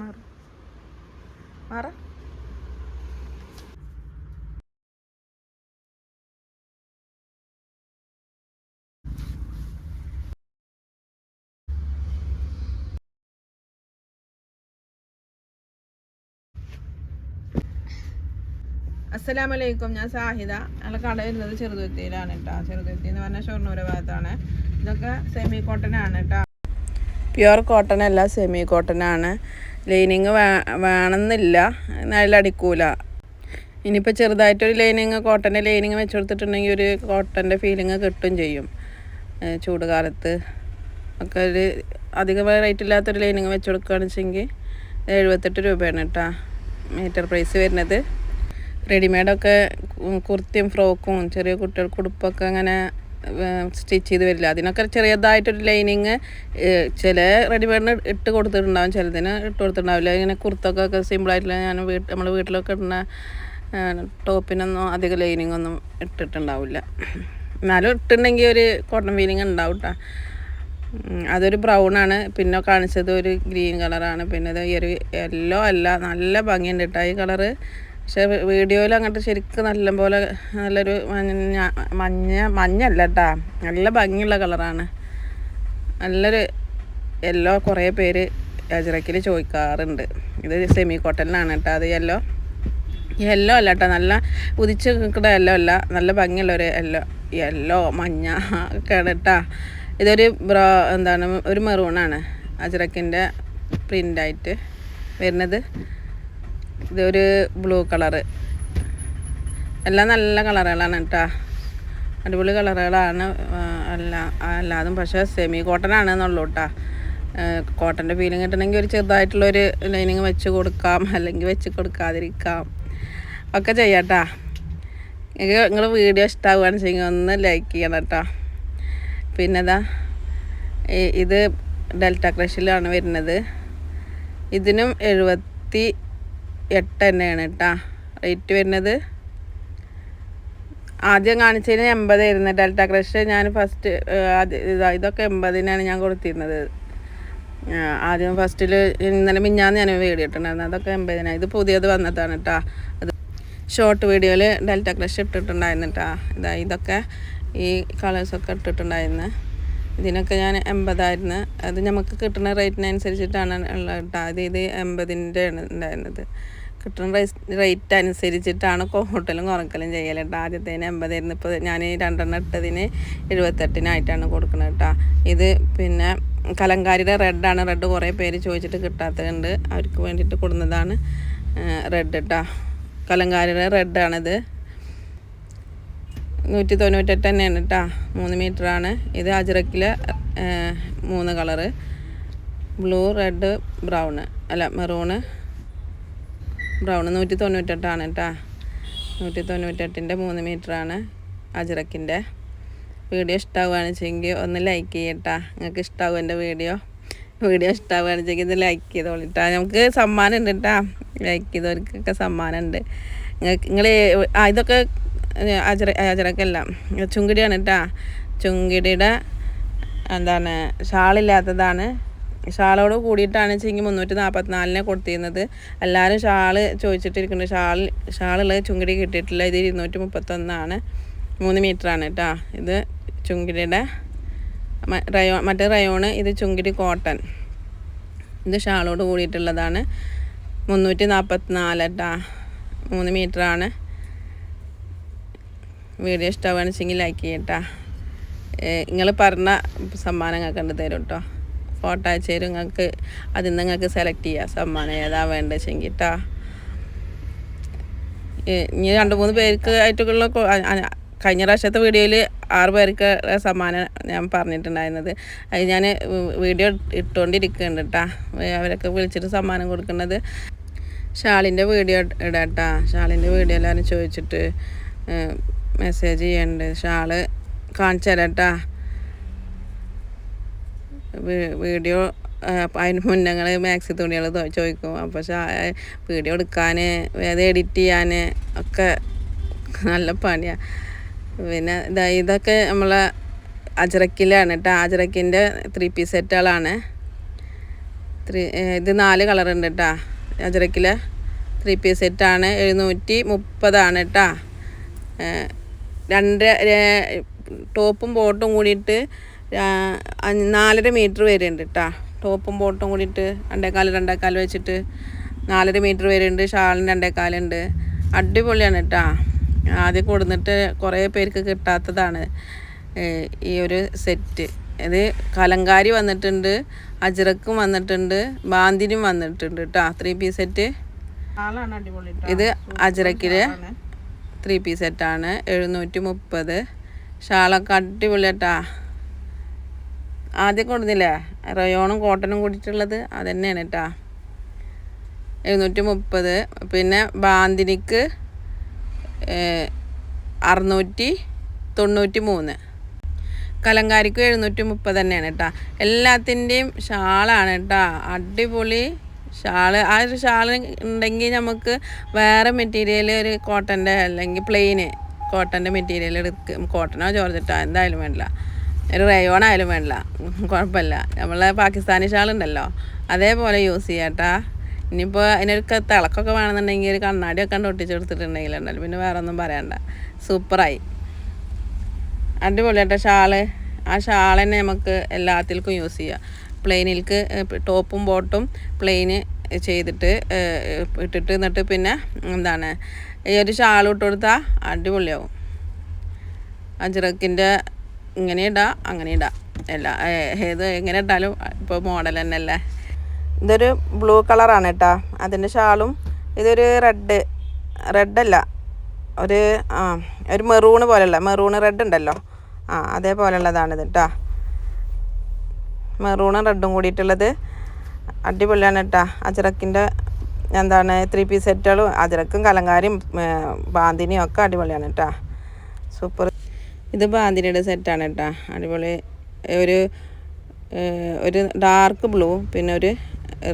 മാറ്. മാറ. അസ്സലാമലൈക്കും. ഞാൻ സാഹിദ. അയാളെ കട വരുന്നത് ചെറുതുരുത്തിയിലാണ് കേട്ടോ ചെറുതുരുത്തി എന്ന് പറഞ്ഞാൽ ഷൊർണൂർ ഭാഗത്താണ്. ഇതൊക്കെ സെമി കോട്ടൺ ആണ് കേട്ടോ പ്യുവർ കോട്ടൺ അല്ല സെമി കോട്ടൺ ആണ്. ലൈനിങ് വേ വേണമെന്നില്ല. നല്ല അടിക്കൂല. ഇനിയിപ്പോൾ ചെറുതായിട്ടൊരു ലൈനിങ് കോട്ടന്റെ ലൈനിങ് വെച്ച് കൊടുത്തിട്ടുണ്ടെങ്കിൽ ഒരു കോട്ടന്റെ ഫീലിങ് കിട്ടും ചെയ്യും. ചൂട് കാലത്ത് ഒക്കെ ഒരു അധികം റേറ്റ് ഇല്ലാത്തൊരു ലൈനിങ് വെച്ച് കൊടുക്കുകയാണെന്ന് വെച്ചെങ്കിൽ എഴുപത്തെട്ട് രൂപയാണ് കേട്ടോ മീറ്റർ പ്രൈസ് വരുന്നത്. റെഡിമെയ്ഡൊക്കെ കുർത്തിയും ഫ്രോക്കും ചെറിയ കുട്ടികൾക്ക് ഉടുപ്പൊക്കെ അങ്ങനെ സ്റ്റിച്ച് ചെയ്ത് വരില്ല. അതിനൊക്കെ ചെറിയതായിട്ടൊരു ലൈനിങ് ചില റെഡിമെയ്ഡിന് ഇട്ട് കൊടുത്തിട്ടുണ്ടാവും ചിലതിന് ഇട്ട് കൊടുത്തിട്ടുണ്ടാവില്ല. ഇങ്ങനെ കുർത്തൊക്കെ ഒക്കെ സിമ്പിളായിട്ടുള്ള ഞാൻ വീട്ട് നമ്മൾ വീട്ടിലൊക്കെ ഇടുന്ന ടോപ്പിനൊന്നും അധികം ലൈനിങ് ഒന്നും ഇട്ടിട്ടുണ്ടാവില്ല. എന്നാലും ഇട്ടുണ്ടെങ്കിൽ ഒരു കോട്ടൺ ഫീലിംഗ് ഉണ്ടാവും കേട്ടോ അതൊരു ആണ്. പിന്നെ കാണിച്ചത് ഒരു ഗ്രീൻ കളറാണ് പിന്നെ ഇത് ഒരു യെല്ലോ അല്ല നല്ല ഭംഗിയുണ്ട് കേട്ടോ ഈ കളറ് പക്ഷെ വീഡിയോയിൽ അങ്ങോട്ട് ശരിക്കും നല്ലപോലെ നല്ലൊരു മഞ്ഞ മഞ്ഞ മഞ്ഞല്ല കേട്ടാ നല്ല ഭംഗിയുള്ള കളറാണ്. നല്ലൊരു യെല്ലോ കുറേ പേര് അജറക്കിൽ ചോദിക്കാറുണ്ട്. ഇത് സെമി കോട്ടണിലാണ് കേട്ടോ അത് യെല്ലോ യെല്ലോ അല്ല കേട്ടോ നല്ല ഉദിച്ച് നിൽക്കുന്ന യെല്ലോ അല്ല. നല്ല ഭംഗിയുള്ള ഒരു യെല്ലോ യെല്ലോ മഞ്ഞ ഒക്കെയാണ് കേട്ടോ ഇതൊരു ബ്രോ എന്താണ് ഒരു മെറൂണാണ് അജറക്കിന്റെ പ്രിന്റായിട്ട് വരുന്നത്. ഇതൊരു ബ്ലൂ കളറ്. എല്ലാം നല്ല കളറുകളാണ് കേട്ടോ. അടിപൊളി കളറുകളാണ് എല്ലാം അല്ലാതും പക്ഷേ സെമി കോട്ടൺ ആണെന്നുള്ളൂ കേട്ടോ. കോട്ടന്റെ ഫീലിംഗ് കിട്ടണമെങ്കിൽ ഒരു ചെറുതായിട്ടുള്ളൊരു ലൈനിങ് വെച്ച് കൊടുക്കാം അല്ലെങ്കിൽ വെച്ച് കൊടുക്കാതിരിക്കാം. ഒക്കെ ചെയ്യാം കേട്ടോ. നിങ്ങൾക്ക് നിങ്ങൾ വീഡിയോ ഇഷ്ടമാവുകയാണ് വെച്ചെങ്കിൽ ഒന്ന് ലൈക്ക് ചെയ്യണം കേട്ടോ. പിന്നെ ഇതാ ഇത് ഡെൽറ്റ ക്രഷിലാണ് വരുന്നത്. ഇതിനും എഴുപത്തി എട്ട് തന്നെയാണ് കേട്ടോ റേറ്റ് വരുന്നത് ആദ്യം കാണിച്ചതിന് എൺപതായിരുന്നു ഡെൽറ്റ ക്രഷ്. ഞാൻ ഫസ്റ്റ് ഇതൊക്കെ എൺപതിനാണ് ഞാൻ കൊടുത്തിരുന്നത്. ആദ്യം ഫസ്റ്റിൽ ഇന്നലെ മിഞ്ഞാന്ന് ഞാൻ വീഡിയോ ഇട്ടിട്ടുണ്ടായിരുന്നു. അതൊക്കെ എൺപതിനാണ് ഇത് പുതിയത് വന്നതാണ് കേട്ടോ അത് ഷോർട്ട് വീഡിയോയിൽ ഡെൽറ്റ ക്രഷ് ഇട്ടിട്ടുണ്ടായിരുന്നു കേട്ടോ ഇതാ ഇതൊക്കെ ഈ കളേഴ്സൊക്കെ ഇട്ടിട്ടുണ്ടായിരുന്നു. ഇതിനൊക്കെ ഞാൻ എൺപതായിരുന്നു. അത് നമുക്ക് കിട്ടുന്ന റേറ്റിനനുസരിച്ചിട്ടാണ് ഉള്ളത് കേട്ടോ അത് ഇത് എൺപതിന്റെ ആണ് ഉണ്ടായിരുന്നത്. കിട്ടുന്ന റേറ്റ് അനുസരിച്ചിട്ടാണ് ഹോട്ടലും കുറക്കലും ചെയ്യൽ കേട്ടോ ആദ്യത്തേന് എൺപതായിരുന്നു ഇപ്പോൾ ഞാൻ രണ്ടെണ്ണം ഇട്ടതിന് എഴുപത്തെട്ടിനായിട്ടാണ് കൊടുക്കുന്നത് കേട്ടോ ഇത് പിന്നെ കലങ്കാരിയുടെ റെഡാണ് റെഡ് കുറേ പേര് ചോദിച്ചിട്ട് കിട്ടാത്തതുണ്ട്. അവർക്ക് വേണ്ടിയിട്ട് കൊടുക്കുന്നതാണ് റെഡ് കേട്ടോ കലങ്കാരിയുടെ റെഡാണിത് നൂറ്റി തൊണ്ണൂറ്റെട്ട് തന്നെയാണ് കേട്ടോ മൂന്ന് ആണ്. ഇത് അജിറക്കിലെ മൂന്ന് കളറ് ബ്ലൂ റെഡ് ബ്രൗണ് അല്ല മെറൂണ് ബ്രൗൺ നൂറ്റി തൊണ്ണൂറ്റെട്ടാണ് കേട്ടോ നൂറ്റി തൊണ്ണൂറ്റെട്ടിന്റെ മൂന്ന് മീറ്ററാണ് അജറക്കിന്റെ വീഡിയോ ഇഷ്ടമാവുകയാണെന്ന് ചെങ്കിൽ ഒന്ന് ലൈക്ക് ചെയ്യട്ടാ നിങ്ങൾക്ക് ഇഷ്ടമാവും എന്റെ വീഡിയോ. വീഡിയോ ഇഷ്ടമാവുകയാണെന്ന് ചെങ്കിൽ ഇത് ലൈക്ക് ചെയ്തോളിട്ടാ നമുക്ക് സമ്മാനം ഉണ്ട് കേട്ടാ ലൈക്ക് ചെയ്തവർക്കൊക്കെ സമ്മാനം ഉണ്ട് നിങ്ങൾക്ക് നിങ്ങൾ ആ ഇതൊക്കെ അജറ അജറക്കല്ല ചുങ്കിടിയാണ് കേട്ടാ ചുങ്കിടിയുടെ എന്താണ് ഷാളില്ലാത്തതാണ്. ഷാളോട് കൂടിയിട്ടാണ് വെച്ചെങ്കിൽ മുന്നൂറ്റി നാൽപ്പത്തിനാലിനെ കൊടുത്തിരുന്നത്. എല്ലാവരും ഷാൾ ചോദിച്ചിട്ടിരിക്കുന്നത് ഷാൾ ഷാളുള്ളത് ചുങ്കിടി കിട്ടിയിട്ടില്ല. ഇത് ഇരുന്നൂറ്റി മുപ്പത്തൊന്നാണ് മൂന്ന് മീറ്ററാണ് കേട്ടോ ഇത് ചുങ്കിടിയുടെ റയോ മറ്റേ റയോണ് ഇത് ചുങ്കിടി കോട്ടൺ. ഇത് ഷാളോട് കൂടിയിട്ടുള്ളതാണ്. മുന്നൂറ്റി നാൽപ്പത്തിനാല് കേട്ടോ മൂന്ന് മീറ്ററാണ്. വീഡിയോ ഇഷ്ടമാണ് വെച്ചെങ്കിൽ ലൈക്ക് ചെയ്യട്ടാ നിങ്ങൾ പറഞ്ഞ സമ്മാനം നിങ്ങൾക്ക് കണ്ടു തരും കേട്ടോ ഫോട്ടോ അയച്ചു തരും നിങ്ങൾക്ക് അതിൽ നിങ്ങൾക്ക് സെലക്ട് ചെയ്യാം. സമ്മാനം ഏതാ വേണ്ടത് വെച്ചെങ്കിൽ കേട്ടോ ഇനി രണ്ട് മൂന്ന് പേർക്ക് ആയിട്ടുള്ള കഴിഞ്ഞ പ്രാവശ്യത്തെ വീഡിയോയിൽ ആറ് പേർക്ക് സമ്മാനം ഞാൻ പറഞ്ഞിട്ടുണ്ടായിരുന്നത്. അത് ഞാൻ വീഡിയോ ഇട്ടുകൊണ്ടിരിക്കുന്നുണ്ട് കേട്ടോ അവരൊക്കെ വിളിച്ചിട്ട് സമ്മാനം കൊടുക്കുന്നത് ഷാളിന്റെ വീഡിയോ ഇടാട്ടാ ഷാളിന്റെ വീഡിയോ എല്ലാവരും ചോദിച്ചിട്ട് മെസ്സേജ് ചെയ്യണ്ട്. ഷാൾ കാണിച്ചു തരാം കേട്ടോ വീ- വീഡിയോ അതിന് മുന്നേ ഞങ്ങൾ മാക്സി തുണികൾ ചോദിക്കും. അപ്പോൾ പക്ഷേ വീഡിയോ എടുക്കാൻ അത് എഡിറ്റ് ചെയ്യാൻ ഒക്കെ നല്ല പണിയാണ് പിന്നെ ഇതാ ഇതൊക്കെ നമ്മളെ അജറക്കിലാണ് കേട്ടോ അജറക്കിന്റെ ത്രീ പീസ് സെറ്റുകളാണ്. ത്രീ ഇത് നാല് കളറുണ്ട് കേട്ടാ അജറക്കിലെ ത്രീ പീസ് സെറ്റാണ് എഴുന്നൂറ്റി മുപ്പതാണ് കേട്ടാ രണ്ട് ടോപ്പും ബോട്ടും കൂടിയിട്ട് നാലര മീറ്റർ വരെ ഉണ്ട് കേട്ടാ ടോപ്പും ബോട്ടും കൂടിയിട്ട് രണ്ടേക്കാൽ രണ്ടേക്കാൽ വെച്ചിട്ട് നാലര മീറ്റർ വരെ ഉണ്ട് ഷാളിന് രണ്ടേക്കാലുണ്ട് അടിപൊളിയാണ് കേട്ടാ ആദ്യം കൊടുന്നിട്ട് കുറേ പേർക്ക് കിട്ടാത്തതാണ് ഈ ഒരു സെറ്റ്. ഇത് കലങ്കാരി വന്നിട്ടുണ്ട് അജിറക്കും വന്നിട്ടുണ്ട് ബാന്തിനും വന്നിട്ടുണ്ട് കേട്ടോ ത്രീ പീസ് സെറ്റ്. അടിപൊളി ഇത് അജിറക്കിൽ. ത്രീ പീസ് സെറ്റാണ് എഴുന്നൂറ്റി മുപ്പത് ഷാളൊക്കെ അടിപൊളിയാട്ടാ ആദ്യം കൊടുന്നില്ലേ? റയോണും കോട്ടനും കൂടിയിട്ടുള്ളത് അത് തന്നെയാണ് കേട്ടോ എഴുന്നൂറ്റി മുപ്പത് പിന്നെ ബാന്തിനിക്ക് അറുന്നൂറ്റി തൊണ്ണൂറ്റി മൂന്ന് കലങ്കാരിക്കും എഴുന്നൂറ്റി മുപ്പത് തന്നെയാണ് കേട്ടോ എല്ലാത്തിന്റെയും ഷാളാണ് കേട്ടോ അടിപൊളി ഷാൾ. ആ ഒരു ഷാൾ ഉണ്ടെങ്കിൽ നമുക്ക് വേറെ മെറ്റീരിയൽ ഒരു കോട്ടന്റെ അല്ലെങ്കിൽ പ്ലെയിന് കോട്ടന്റെ മെറ്റീരിയൽ എടുക്കും. കോട്ടനോ ജോർജറ്റോ എന്തായാലും വേണ്ടില്ല ഒരു റയോൺ ആയാലും വേണ്ട കുഴപ്പമില്ല. നമ്മളെ പാകിസ്ഥാനി ഷാളുണ്ടല്ലോ. അതേപോലെ യൂസ് ചെയ്യാട്ടാ. ഇനിയിപ്പോൾ അതിനൊരു തിളക്കൊക്കെ വേണമെന്നുണ്ടെങ്കിൽ ഒരു കണ്ണാടി കണ്ണാടിയൊക്കെ കണ്ട് ഒട്ടിച്ചെടുത്തിട്ടുണ്ടെങ്കിലുണ്ടല്ലോ പിന്നെ വേറെ ഒന്നും പറയണ്ട. സൂപ്പറായി. അടിപൊളിയാട്ടോ ഷാൾ. ആ ഷാൾ തന്നെ നമുക്ക് എല്ലാത്തിൽക്കും യൂസ് ചെയ്യാം. പ്ലെയിനിൽക്ക് ടോപ്പും ബോട്ടും പ്ലെയിന് ചെയ്തിട്ട് ഇട്ടിട്ട് എന്നിട്ട് പിന്നെ എന്താണ് ഈ ഒരു ഷാൾ ഇട്ട് കൊടുത്താൽ അടിപൊളിയാവും. അജ്രക്കിന്റെ ഇങ്ങനെ ഇടാം അങ്ങനെ ഇടാം. എല്ലാ ഏത് എങ്ങനെ ഇട്ടാലും ഇപ്പോൾ മോഡൽ തന്നെ അല്ലേ ഇതൊരു ബ്ലൂ കളറാണ് കേട്ടോ അതിന്റെ ഷാളും ഇതൊരു റെഡ് റെഡല്ല ഒരു ആ ഒരു മെറൂണ് പോലെയുള്ള മെറൂണ് റെഡ് ഉണ്ടല്ലോ. ആ അതേപോലെയുള്ളതാണ് ഇത് കേട്ടോ മെറൂണും റെഡും കൂടിയിട്ടുള്ളത് അടിപൊളിയാണ് കേട്ടോ അജറക്കിന്റെ എന്താണ് ത്രീ പീസ് സെറ്റുകളും അജറക്കും കലങ്കാരിയും ബാന്തിനിയും ഒക്കെ അടിപൊളിയാണ് കേട്ടോ സൂപ്പർ. ഇത് ബാന്തിരിയുടെ സെറ്റാണ് കേട്ടോ അടിപൊളി. ഒരു ഒരു ഡാർക്ക് ബ്ലൂ പിന്നെ ഒരു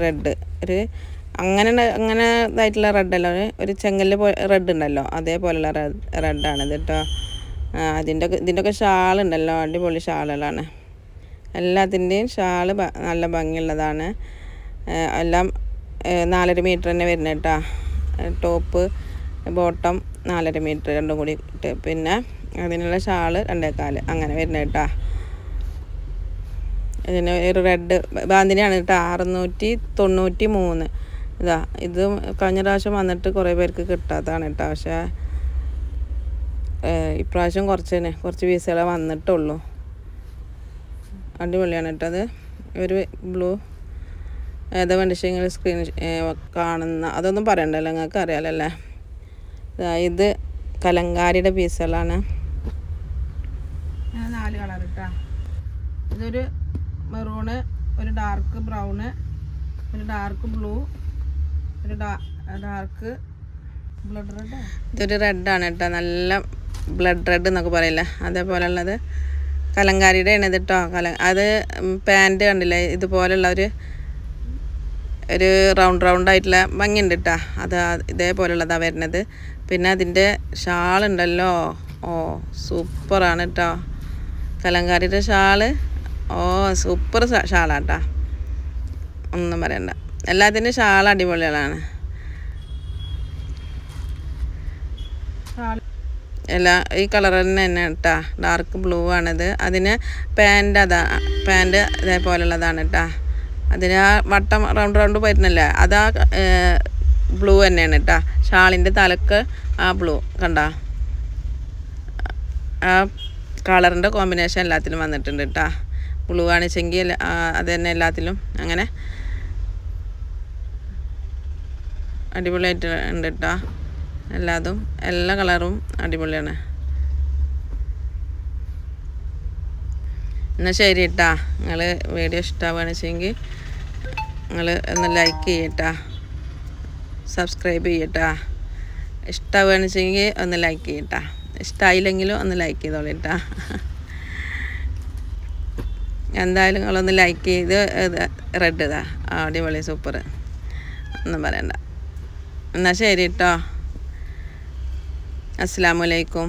റെഡ് ഒരു അങ്ങനെ അങ്ങനെ ഇതായിട്ടുള്ള റെഡല്ല ഒരു ചെങ്കല്ല് റെഡ് ഉണ്ടല്ലോ. അതേപോലെയുള്ള റെഡ് റെഡാണ് ഇത് കേട്ടോ അതിന്റെ ഇതിന്റെ ഒക്കെ ഷാൾ ഉണ്ടല്ലോ. അടിപൊളി ഷാളുകളാണ്. എല്ലാത്തിന്റെയും ഷാൾ നല്ല ഭംഗിയുള്ളതാണ്. എല്ലാം നാലര മീറ്റർ തന്നെ വരുന്നത് കേട്ടോ ടോപ്പ് ബോട്ടം നാലര മീറ്റർ രണ്ടും കൂടി ഇട്ട്. പിന്നെ അതിനുള്ള ഷാൾ രണ്ടേക്കാൽ അങ്ങനെ വരുന്നത് കേട്ടോ. ഇതിന് ഒരു റെഡ് ബാന്തിനിയാണ് കേട്ടോ അറുന്നൂറ്റി തൊണ്ണൂറ്റി മൂന്ന് ഇതാ ഇത് കഴിഞ്ഞ പ്രാവശ്യം വന്നിട്ട് കുറേ പേർക്ക് കിട്ടാത്തതാണ് കേട്ടോ. പക്ഷേ ഇപ്രാവശ്യം കുറച്ച് തന്നെ കുറച്ച് പീസുകളെ വന്നിട്ടുള്ളൂ. അടിപൊളിയാണ് കേട്ടോ അത്. ഒരു ബ്ലൂ ഏതാ വേണ്ടിച്ചെങ്കിൽ സ്ക്രീൻ കാണുന്ന അതൊന്നും പറയണ്ടല്ലോ നിങ്ങൾക്ക് അറിയാലല്ലേ ഇത് കലങ്കാരിയുടെ പീസുകളാണ്. കളർ ഇട്ടാ ഇതൊരു മെറൂണ് ഒരു ഡാർക്ക് ബ്രൗണ് ഒരു ഡാർക്ക് ബ്ലൂ ഒരു ഡാർക്ക് ബ്ലഡ് റെഡ് ഇതൊരു റെഡാണ് കേട്ടോ നല്ല ബ്ലഡ് റെഡ് എന്നൊക്കെ പറയില്ല? അതേപോലെയുള്ളത് കലങ്കാരിയുടെ ആണ് ഇത് കേട്ടോ കല അത് പാന്റ് കണ്ടില്ലേ? ഇതുപോലുള്ള ഒരു ഒരു റൗണ്ട് റൗണ്ട് ആയിട്ടുള്ള ഭംഗിയുണ്ട് കേട്ടോ അത് ഇതേപോലുള്ളതാണ് വരുന്നത്. പിന്നെ അതിന്റെ ഷാളുണ്ടല്ലോ. ഓ സൂപ്പറാണ് കേട്ടോ കലങ്കാരിയുടെ ഷാൾ. ഓ സൂപ്പർ ഷാളാട്ടാ. ഒന്നും പറയണ്ട. എല്ലാത്തിന്റെ ഷാൾ അടിപൊളികളാണ്. എല്ലാ ഈ കളർ തന്നെ തന്നെ കേട്ടാ ഡാർക്ക് ബ്ലൂ ആണിത്. അതിന് പാന്റ് അതാ പാന്റ് ഇതേപോലുള്ളതാണ് കേട്ടാ അതിന് ആ വട്ടം റൗണ്ട് റൗണ്ട് പോയിരുന്നല്ലേ? അതാ ബ്ലൂ തന്നെയാണ് കേട്ടാ ഷാളിന്റെ തലക്ക് ആ ബ്ലൂ കണ്ട? ആ കളറിന്റെ കോമ്പിനേഷൻ എല്ലാത്തിലും വന്നിട്ടുണ്ട് കേട്ടാ ബ്ലൂ ആണിച്ചെങ്കിൽ അത് തന്നെ എല്ലാത്തിലും. അങ്ങനെ. അടിപൊളിയായിട്ട് ഉണ്ട് കേട്ടോ എല്ലാതും എല്ലാ കളറും അടിപൊളിയാണ്. എന്നാൽ ശരി കേട്ടാ നിങ്ങൾ വീഡിയോ ഇഷ്ടമാവുകയാണെന്ന് വെച്ചെങ്കിൽ നിങ്ങൾ ഒന്ന് ലൈക്ക് ചെയ്യട്ടാ സബ്സ്ക്രൈബ് ചെയ്യട്ടാ ഇഷ്ടമാവുകയാണെന്ന് വെച്ചെങ്കിൽ ഒന്ന് ലൈക്ക് ചെയ്യട്ടാ ഇഷ്ടമായില്ലെങ്കിലും ഒന്ന് ലൈക്ക് ചെയ്തോളിട്ടാ എന്തായാലും നിങ്ങളൊന്ന് ലൈക്ക് ചെയ്ത് റെഡ് ഇതാ. അടിപൊളി സൂപ്പർ ഒന്നും പറയണ്ട. എന്നാൽ ശരി കേട്ടോ അസ്സാമലൈക്കും